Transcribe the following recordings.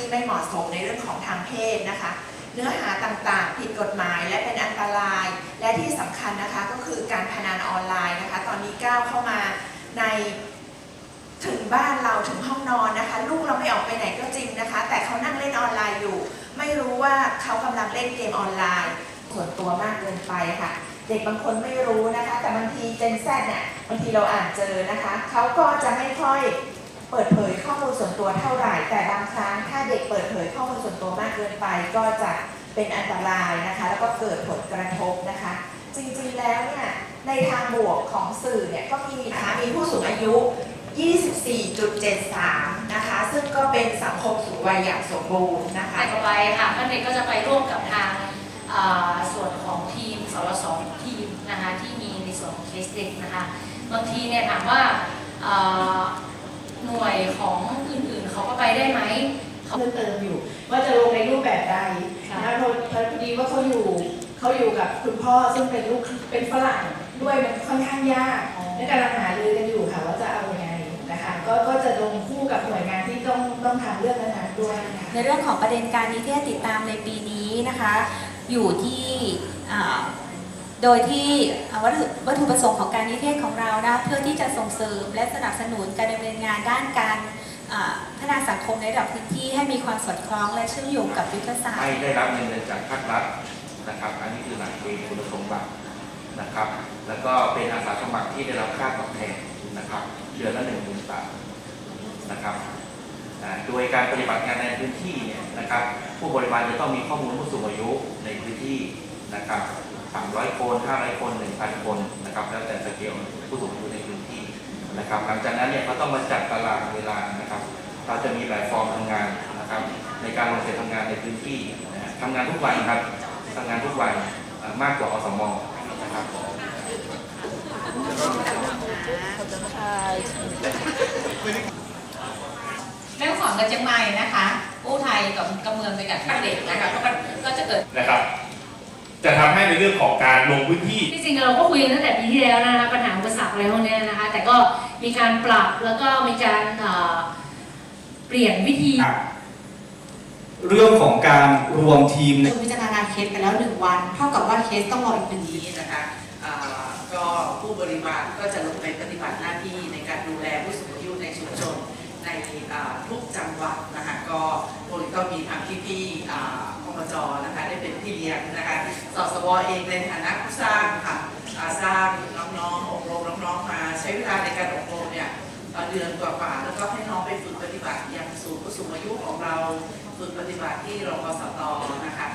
ที่ไม่เหมาะสมในเรื่องของทางเพศนะคะ เนื้อหาต่างๆ ผิดกฎหมายและเป็นอันตราย และที่สำคัญนะคะก็คือการพนันออนไลน์นะคะ ตอนนี้ก้าวเข้ามาในถึงบ้านเราถึงห้องนอนนะคะ ลูกเราไม่ออกไปไหนก็จริงนะคะ แต่เขานั่งเล่นออนไลน์อยู่ ไม่รู้ว่าเขากำลังเล่นเกมออนไลน์ ส่วนตัวมากเกินไปค่ะ เด็กบางคนไม่รู้นะคะ แต่บางทีเจนแซเนี่ยบางทีเราอ่านเจอนะคะ เขาก็จะไม่ค่อย เปิดเผยข้อมูลส่วนตัวเท่าไหร่ แต่บางครั้งถ้าเด็กเปิดเผยข้อมูลส่วนตัวมากเกินไป ก็จะเป็นอันตรายนะคะ แล้วก็เกิดผลกระทบนะคะ จริงๆแล้วเนี่ยในทางบวกของสื่อเนี่ยก็มีนะคะมีผู้สูงอายุ 24.73 นะคะ ซึ่งก็เป็นสังคมสูงวัยอย่างสมบูรณ์นะคะไปต่อไปค่ะท่านเด็กก็จะไปร่วมกับทางส่วนของทีมสรสทีมนะคะที่มีในส่วนของเคสเด็กนะคะบางทีเนี่ยถามว่า ของอื่นๆ เขาก็ไปได้ไหมเขาเพิ่มเติมอยู่ ว่าจะลงในรูปแบบใดค่ะนะพอพอดีว่าเขาอยู่เขาอยู่กับคุณพ่อซึ่งเป็นลูกเป็นฝรั่งด้วยมันค่อนข้างยากในการหารือกันอยู่ค่ะว่าจะเอายังไงนะคะก็ก็จะลงคู่กับหน่วยงานที่ต้องต้องทำเรื่องนั้นๆด้วยนะคะในเรื่องของประเด็นการนิเทศติดตามในปีนี้นะคะ อยู่ที่อ่า โดยที่วัตถุวัตถุประสงค์ของการนิเทศของเรานะเพื่อที่จะส่งเสริมและสนับสนุนการดำเนินงานด้านการพัฒนาสังคมในระดับพื้นที่ให้มีความสอดคล้องและเชื่อมโยงกับยุทธศาสตร์ให้ได้รับเงินเดือนจากภาครัฐนะครับ อันนี้คือหลักเกณฑ์คุณสมบัตินะครับ แล้วก็เป็นอาสาสมัครที่ได้รับค่าตอบแทนนะครับเดือนละหนึ่งหมื่นบาทนะครับโดยการปฏิบัติงานในพื้นที่เนี่ยนะครับ ผู้บริหารจะต้องมีข้อมูลผู้สูงอายุในพื้นที่นะครับ 300 คน 500 คน 1,000 คนนะครับ แล้วแต่สเกลผู้สูงอายุในพื้นที่นะครับ หลังจากนั้นเนี่ยเขาต้องมาจัดตารางเวลานะครับ เราจะมีหลายฟอร์มทำงานนะครับ ในการลงเสียทำงานในพื้นที่นะฮะทำงานทุกวันครับทำงานทุกวันเอ่อมากกว่าอสมนะครับแม่ฮ่องสอนกับเชียงใหม่นะคะกู้ไทยกับกำเมืองไปกับเด็กนะคะก็มันก็จะเกิดนะครับ จะทำให้ในเรื่องของการลงพื้นที่ที่จริงเราก็คุยกันตั้งแต่ปีที่แล้วนะคะปัญหาอุปสรรคอะไรพวกเนี้ยนะคะ แต่ก็มีการปรับแล้วก็มีการเอ่อเปลี่ยนวิธี เรื่องของการรวมทีมในคุณพิจารณาเคสไปแล้วหนึ่งวัน เท่ากับว่าเคสต้องรออีกหนึ่งนี้นะคะอ่าก็ผู้บริวารก็จะลงไปปฏิบัติหน้าที่ในการดูแลผู้สูงอายุในชุมชนในอ่าทุกจังหวัดนะคะก็คงก็มีทางพี่ๆ อบจนะคะได้เป็นพี่เลี้ยงนะคะสสวเองในฐานะผู้สร้างค่ะสร้างน้องๆอบรมน้องๆมาใช้เวลาในการอบรมเนี่ยเดือนกว่าๆแล้วก็ให้น้องไปฝึกปฏิบัติอย่างศูนย์ผู้สูงอายุของเราฝึกปฏิบัติที่รพสตนะคะ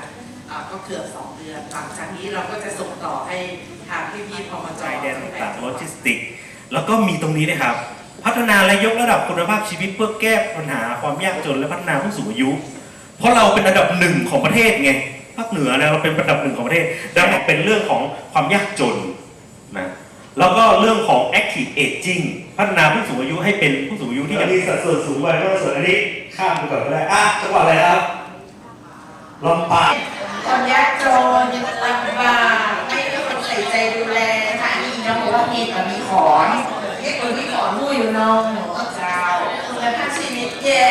ก็เกือบสองเดือนหลังจากนี้เราก็จะส่งต่อให้ทางพี่ๆพมจชายแดนต่างโลจิสติก แล้วก็มีตรงนี้นะครับ พัฒนาและยกระดับคุณภาพชีวิตเพื่อแก้ปัญหาความยากจนและพัฒนาผู้สูงอายุ เพราะเราเป็นอันดับหนึ่งของประเทศไงภาคเหนือเนี่ยเราเป็นอันดับหนึ่งของประเทศดังนั้นเป็นเรื่องของความยากจนนะแล้วก็เรื่องของ active aging พัฒนาผู้สูงอายุให้เป็นผู้สูงอายุที่ที่มีสัดส่วนสูงวัยก็ส่วนอันนี้ข้ามไปก่อนก็ได้อะจังหวัดอะไรครับลำปางคนยากจนลำบากไม่มีคนใส่ใจดูแลนะคะอันนี้น้องบอกว่ามีแต่มีขอนเรียกคนมีขอนมู่อยู่น้องหนูเจ้าคุณภาพชีวิตแย่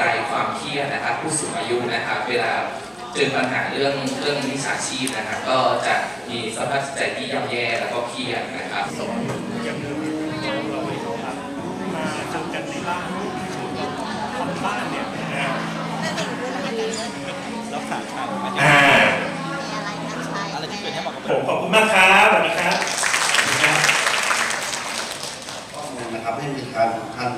ใจความเครียดนะครับ ผู้สูงอายุนะครับ เวลาเจอปัญหาเรื่องเรื่องวิชาชีพนะครับ ก็จะมีสภาพจิตใจที่ย่ำแย่แล้วก็เครียดนะครับอย่างเราไม่ต้องทำมาเจอกันในบ้านทำบ้านเนี่ยนะรักษาชาติอ่าผมขอบคุณมากครับสวัสดีครับ ข้อมูลนะครับให้มีการทัน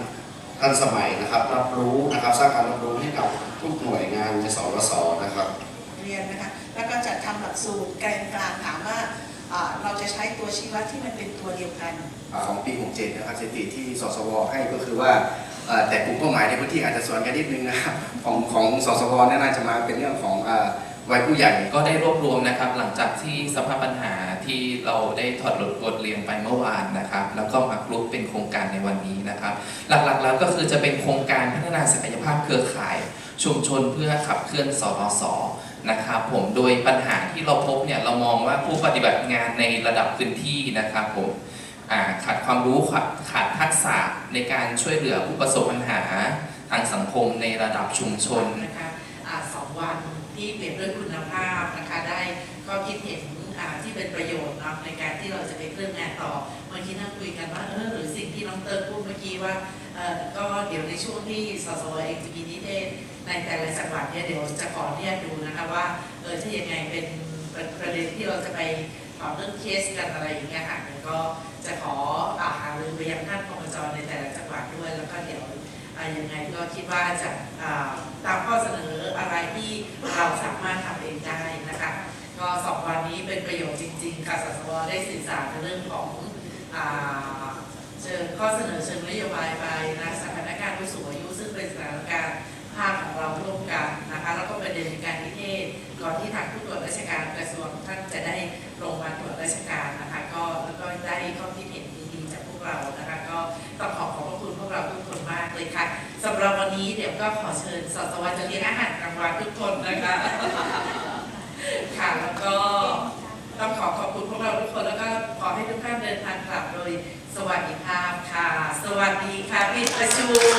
ทันสมัยนะครับ รับรู้นะครับสร้างการรับรู้ให้กับทุกหน่วยงานในสวสนะครับ เรียนนะคะแล้วก็จัด ทำหลักสูตรแกนกลางถามว่าอ่าเราจะใช้ตัวชี้วัดที่มันเป็นตัวเดียวกันของปี67นะครับสถิติที่สสวให้ก็คือว่าเอ่อแต่กลุ่มเป้าหมายในพื้นที่อาจจะสวนกันนิดนึงนะครับของของสสวเนี่ยน่าจะมาเป็นเรื่องของเอ่อวัยผู้ใหญ่ก็ได้รวบรวมนะครับ หลังจากที่สภาพปัญหาที่เราได้ถอดบทเรียนไปเมื่อวานนะครับ แล้วก็มากรุปเป็นโครงการในวันนี้นะครับ หลักๆแล้วก็คือจะเป็นโครงการพัฒนาศักยภาพเครือข่าย ชุมชนเพื่อขับเคลื่อนสอส นะครับผมโดยปัญหาที่เราพบเนี่ยเรามองว่าผู้ปฏิบัติงานในระดับพื้นที่นะครับผมขาดความรู้ขาดขาดทักษะในการช่วยเหลือผู้ประสบปัญหาทางสังคมในระดับชุมชนนะคะอ่าสองวันที่เปลี่ยนด้วยคุณภาพนะคะได้ก็คิดเห็นที่เป็นประโยชน์นะในการที่เราจะไปเครื่องงานต่อเมื่อกี้นั่งคุยกันว่าเออหรือสิ่งที่น้องเติร์พูดเมื่อกี้ว่าก็เดี๋ยวในช่วงที่สสเองจะมีนิเทศ ในแต่ละจังหวัดเนี่ยเดี๋ยวจะขอเนี่ยดูนะคะว่าเออถ้ายังไงเป็นประเด็นที่เราจะไปต่อเรื่องเคสกันอะไรอย่างเงี้ยค่ะเดี๋ยวก็จะขออาหารือไปยังท่านกมจในแต่ละจังหวัดด้วย แล้วก็เดี๋ยวยังไงก็คิดว่าจะตามข้อเสนออะไรที่เราสามารถทำเองได้นะคะก็สองวันนี้เป็นประโยชน์จริงๆค่ะสสวได้สื่อสารในเรื่องของเชิงข้อเสนอเชิงนโยบายไปนะสถานการณ์ผู้สูงอายุซึ่งเป็นสถานการณ์ ภาคของเราร่วมกันนะคะแล้วก็ประเด็นในการนิเทศก่อนที่ทางผู้ตรวจราชการกระทรวงท่านจะได้ลงมาตรวจราชการนะคะก็แล้วก็ได้ข้อคิดเห็นดีๆจากพวกเรานะคะก็ต้องขอขอบพระคุณพวกเราทุกคนมากเลยค่ะสำหรับวันนี้เดี๋ยวก็ขอเชิญสสวจะเลี้ยงอาหารกลางวันทุกคนนะคะค่ะแล้วก็ต้องขอขอบคุณพวกเราทุกคนแล้วก็ขอให้ทุกท่านเดินทางกลับโดยสวัสดิภาพค่ะ สวัสดีค่ะปิดประชุม